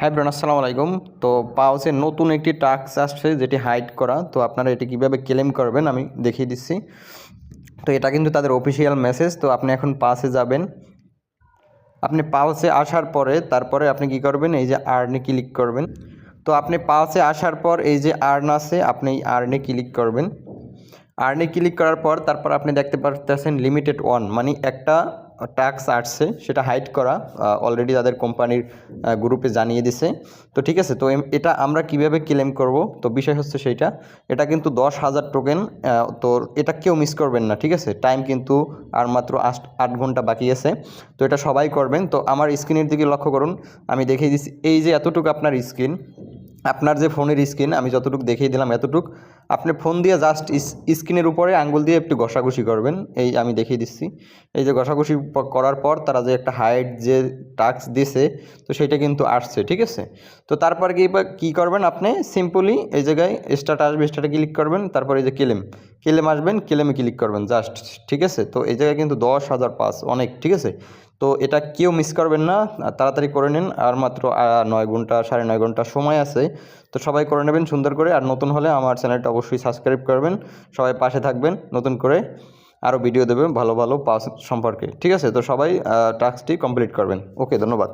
হ্যাঁ ব্রান আসসালামু আলাইকুম। তো পাওসে নতুন একটি টাস্ক আসছে যেটি হাইড করা। তো আপনারা এটি কীভাবে ক্লেম করবেন আমি দেখিয়ে দিচ্ছি। তো এটা কিন্তু তাদের অফিসিয়াল মেসেজ তো আপনি এখন পাসে যাবেন। আপনি পাউসে আসার পরে, তারপরে আপনি কি করবেন? এই যে আর্নে ক্লিক করবেন। তো আপনি পাউসে আসার পর এই যে আর্ন আছে, আপনি এই আর্নে ক্লিক করবেন। আর্নে ক্লিক করার পর, তারপর আপনি দেখতে পারতেছেন লিমিটেড ওয়ান মানে একটা ট্যাক্স আসছে, সেটা হাইড করা অলরেডি তাদের কোম্পানির গ্রুপে জানিয়ে দিছে। তো ঠিক আছে, তো এটা আমরা কীভাবে ক্লেম করব? তো বিষয় হচ্ছে সেইটা, এটা কিন্তু দশ হাজার টোকেন তো এটা কেউ মিস করবেন না, ঠিক আছে? টাইম কিন্তু আর মাত্র আট আট ঘণ্টা বাকি আছে। তো এটা সবাই করবেন। তো আমার স্ক্রিনের দিকে লক্ষ্য করুন, আমি দেখিয়ে দিচ্ছি এই যে এতটুকু আপনার স্ক্রিন আপনার যে ফোনের স্ক্রিন আমি যতটুকু দেখিয়ে দিলাম এতটুক আপনি ফোন দিয়ে জাস্ট স্ক্রিনের উপরে আঙ্গুল দিয়ে একটু ঘষাঘষি করবেন। এই আমি দেখিয়ে দিচ্ছি। এই যে ঘষাঘষি করার পর তারা যে একটা হাইট যে টাস্ক দিছে, তো সেটা কিন্তু আসছে, ঠিক আছে? তো তারপর কি কী করবেন আপনি? সিম্পলি এই জায়গায় স্টার্ট আসবে স্টার্টে ক্লিক করবেন। তারপর এই যে কেলেম। কেলেম আসবেন, কেলেমে ক্লিক করবেন জাস্ট ঠিক আছে? তো এই জায়গায় কিন্তু দশ হাজার পাস অনেক, ঠিক আছে? তো এটা কেউ মিস করবেন না। তাড়াতাড়ি করে নিন। আর মাত্র নয় ঘণ্টা, সাড়ে নয় ঘণ্টা সময় আছে। তো সবাই করে নেবেন সুন্দর করে। আর নতুন হলে আমার চ্যানেলটা অবশ্যই সাবস্ক্রাইব করবেন। সবাই পাশে থাকবেন, নতুন করে আরও ভিডিও দেবে ভালো ভালো পাস সম্পর্কে। ঠিক আছে? তো সবাই টাস্কটি কমপ্লিট করবেন। ওকে ধন্যবাদ।